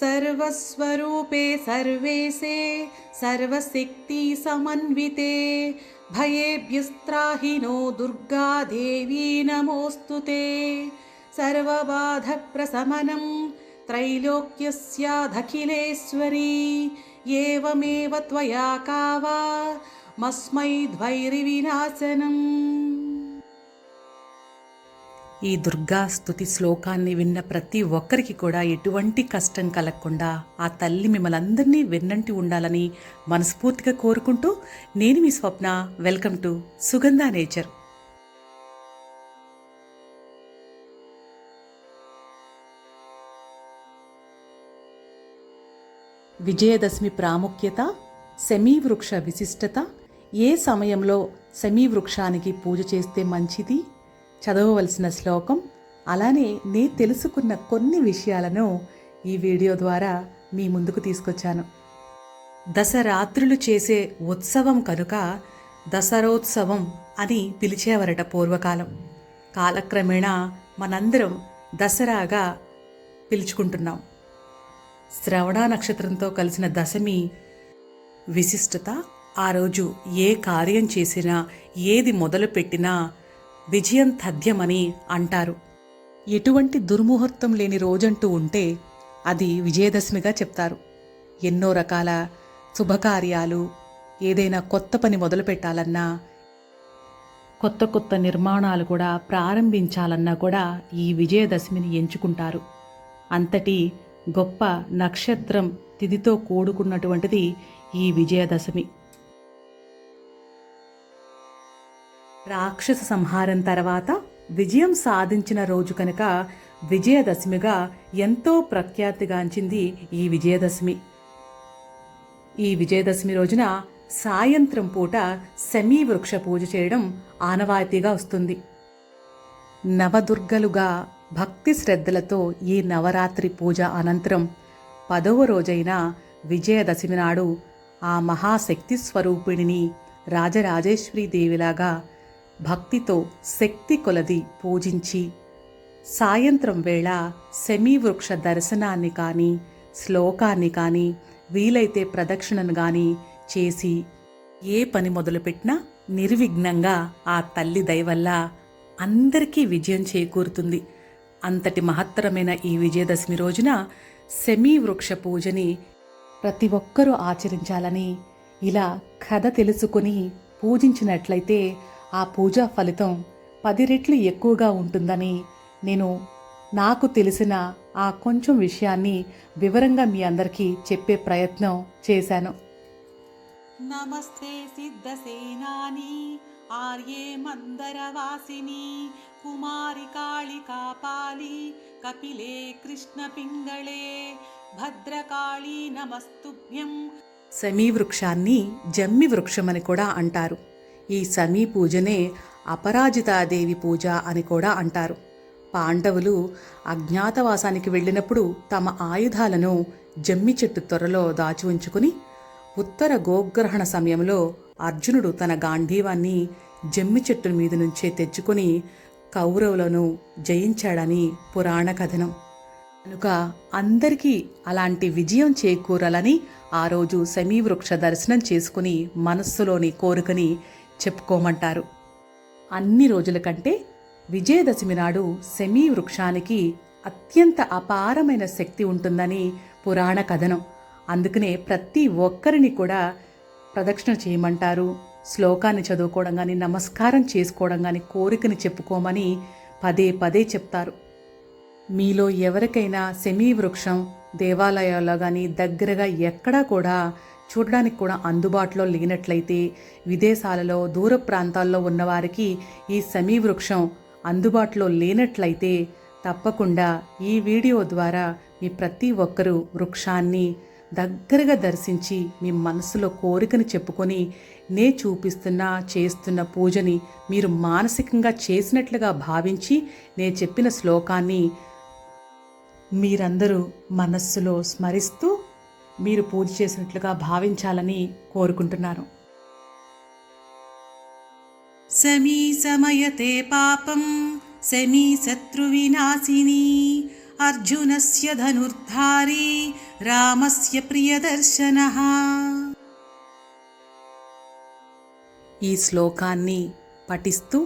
सर्वस्वरूपे सर्वेशे सर्वशक्ति समन्विते भयेभ्यस्त्राहिनो दुर्गा देवी नमोऽस्तु ते। सर्वबाधप्रशमनं त्रैलोक्यस्यादखिलेश्वरी एवमेव त्वया का वा मस्मै ध्वैरिविनाशनम् ఈ దుర్గా స్థుతి శ్లోకాన్ని విన్న ప్రతి ఒక్కరికి కూడా ఎటువంటి కష్టం కలగకుండా ఆ తల్లి మిమ్మల్ని అందరినీ వెన్నంటి ఉండాలని మనస్ఫూర్తిగా కోరుకుంటూ నేను మీ Swapna welcome to Sugandha nature. Vijayadashami ప్రాముఖ్యత వృక్ష విశిష్టత ఏ సమయంలో వృక్షానికి పూజ చేస్తే మంచిది? చదవవలసిన శ్లోకం అలానే నే తెలుసుకున్న కొన్ని విషయాలను ఈ వీడియో ద్వారా మీ ముందుకు తీసుకొచ్చాను. దశరాత్రులు చేసే ఉత్సవం కనుక దసరోత్సవం అని పిలిచేవరట పూర్వకాలం. కాలక్రమేణా మనందరం దసరాగా పిలుచుకుంటున్నాం. శ్రవణ నక్షత్రంతో కలిసిన దశమి విశిష్టత ఆ రోజు ఏ కార్యం చేసినా ఏది మొదలుపెట్టినా విజయం తథ్యమని అంటారు. ఎటువంటి దుర్ముహూర్తం లేని రోజంటూ ఉంటే అది విజయదశమిగా చెప్తారు. ఎన్నో రకాల శుభకార్యాలు ఏదైనా కొత్త పని మొదలుపెట్టాలన్నా కొత్త కొత్త నిర్మాణాలు కూడా ప్రారంభించాలన్నా కూడా ఈ విజయదశమిని ఎంచుకుంటారు. అంతటి గొప్ప నక్షత్రం తిథితో కూడుకున్నటువంటిది ఈ విజయదశమి. రాక్షస సంహారం తర్వాత విజయం సాధించిన రోజు కనుక విజయదశమిగా ఎంతో ప్రఖ్యాతిగాంచింది ఈ విజయదశమి. ఈ విజయదశమి రోజున సాయంత్రం పూట శమీ వృక్ష పూజ చేయడం ఆనవాయితీగా వస్తుంది. నవదుర్గలుగా భక్తి శ్రద్ధలతో ఈ నవరాత్రి పూజ అనంతరం పదవ రోజైన విజయదశమి నాడు ఆ మహాశక్తి స్వరూపిణిని రాజరాజేశ్వరీ దేవిలాగా భక్తితో శక్తి కొలది పూజించి. సాయంత్రం వేళ వృక్ష దర్శనాన్ని కానీ శ్లోకాన్ని కానీ వీలైతే ప్రదక్షిణను కానీ చేసి ఏ పని మొదలుపెట్టినా నిర్విఘ్నంగా ఆ తల్లి దయవల్ల అందరికీ విజయం చేకూరుతుంది. అంతటి మహత్తరమైన ఈ విజయదశమి రోజున సెమీ వృక్ష పూజని ప్రతి ఒక్కరూ ఆచరించాలని ఇలా కథ తెలుసుకుని పూజించినట్లయితే ఆ పూజా ఫలితం పది రెట్లు ఎక్కువగా ఉంటుందని నేను నాకు తెలిసిన ఆ కొంచెం విషయాన్ని వివరంగా మీ అందరికీ చెప్పే ప్రయత్నం చేశాను. నమస్తే సిద్ధసేనాని ఆర్యే మందరవాసిని కుమారి కాళి కాపాలి కపిలే కృష్ణ పింగళే భద్రకాళీ నమస్తుభ్యం. సమీ వృక్షాన్ని జమ్మి వృక్షమని కూడా అంటారు. ఈ సమీ పూజనే అపరాజితాదేవి పూజ అని కూడా అంటారు. పాండవులు అజ్ఞాతవాసానికి వెళ్ళినప్పుడు తమ ఆయుధాలను జమ్మి చెట్టు త్వరలో దాచి ఉంచుకుని ఉత్తర గోగ్రహణ సమయంలో అర్జునుడు తన గాంధీవాన్ని జమ్మి చెట్టు మీద నుంచే తెచ్చుకొని కౌరవులను జయించాడని పురాణ కథనం. కనుక అందరికీ అలాంటి విజయం చేకూరాలని ఆ రోజు సమీవృక్ష దర్శనం చేసుకుని మనస్సులోని కోరికని చెప్పుకోమంటారు. అన్ని రోజుల కంటే విజయదశమి నాడు సెమీ వృక్షానికి అత్యంత అపారమైన శక్తి ఉంటుందని పురాణ కథనం. అందుకనే ప్రతి ఒక్కరిని కూడా ప్రదక్షిణ చేయమంటారు. శ్లోకాన్ని చదువుకోవడం కానీ నమస్కారం చేసుకోవడం కానీ కోరికని చెప్పుకోమని పదే పదే చెప్తారు. మీలో ఎవరికైనా సెమీ వృక్షం దేవాలయాల్లో కానీ దగ్గరగా ఎక్కడా కూడా చూడడానికి కూడా అందుబాటులో లేనట్లయితే విదేశాలలో దూర ప్రాంతాల్లో ఉన్నవారికి ఈ సమీ వృక్షం అందుబాటులో లేనట్లయితే తప్పకుండా ఈ వీడియో ద్వారా మీ ప్రతి ఒక్కరూ వృక్షాన్ని దగ్గరగా దర్శించి మీ మనసులో కోరికని చెప్పుకొని నే చూపిస్తున్న చేస్తున్న పూజని మీరు మానసికంగా చేసినట్లుగా భావించి నే చెప్పిన శ్లోకాన్ని మీరందరూ మనస్సులో స్మరిస్తూ మీరు పూజ చేసినట్లుగా భావించాలని కోరుకుంటున్నాను. సమీ సమయతే పాపం సమీ శత్రువినాశిని అర్జునస్య ధనుర్ధారి రామస్య ప్రియదర్శన. ఈ శ్లోకాన్ని పఠిస్తూ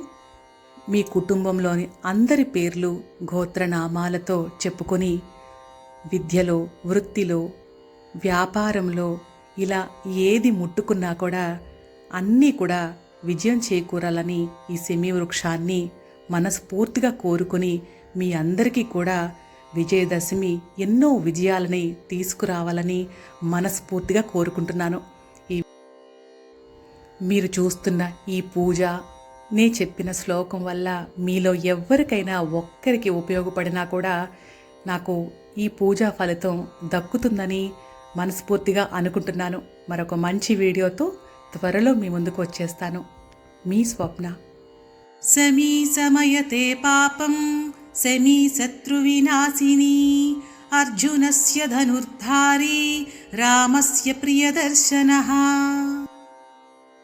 మీ కుటుంబంలోని అందరి పేర్లు గోత్రనామాలతో చెప్పుకొని విద్యలో వృత్తిలో వ్యాపారంలో ఇలా ఏది ముట్టుకున్నా కూడా అన్నీ కూడా విజయం చేకూరాలని ఈ సెమీ వృక్షాన్ని మనస్ఫూర్తిగా కోరుకుని మీ అందరికీ కూడా విజయదశమి ఎన్నో విజయాలని తీసుకురావాలని మనస్ఫూర్తిగా కోరుకుంటున్నాను. ఈ మీరు చూస్తున్న ఈ పూజ నే చెప్పిన శ్లోకం వల్ల మీలో ఎవరికైనా ఒక్కరికి ఉపయోగపడినా కూడా నాకు ఈ పూజా ఫలితం దక్కుతుందని మనస్ఫూర్తిగా అనుకుంటున్నాను. మరొక మంచి వీడియోతో త్వరలో మీ ముందుకు వచ్చేస్తాను. మీ స్వప్న. సమీ సమయతే పాపం సమీ శత్రువినాశిని అర్జునస్య ధనుర్ధారీ రామస్య ప్రియదర్శనः.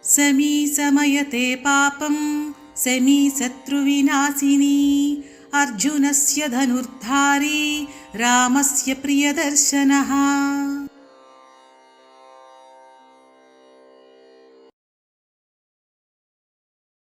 సమీ సమయతే పాపం సమీ శత్రువినాశిని అర్జునస్య ధనుర్ధారీ రామస్య ప్రియదర్శనः.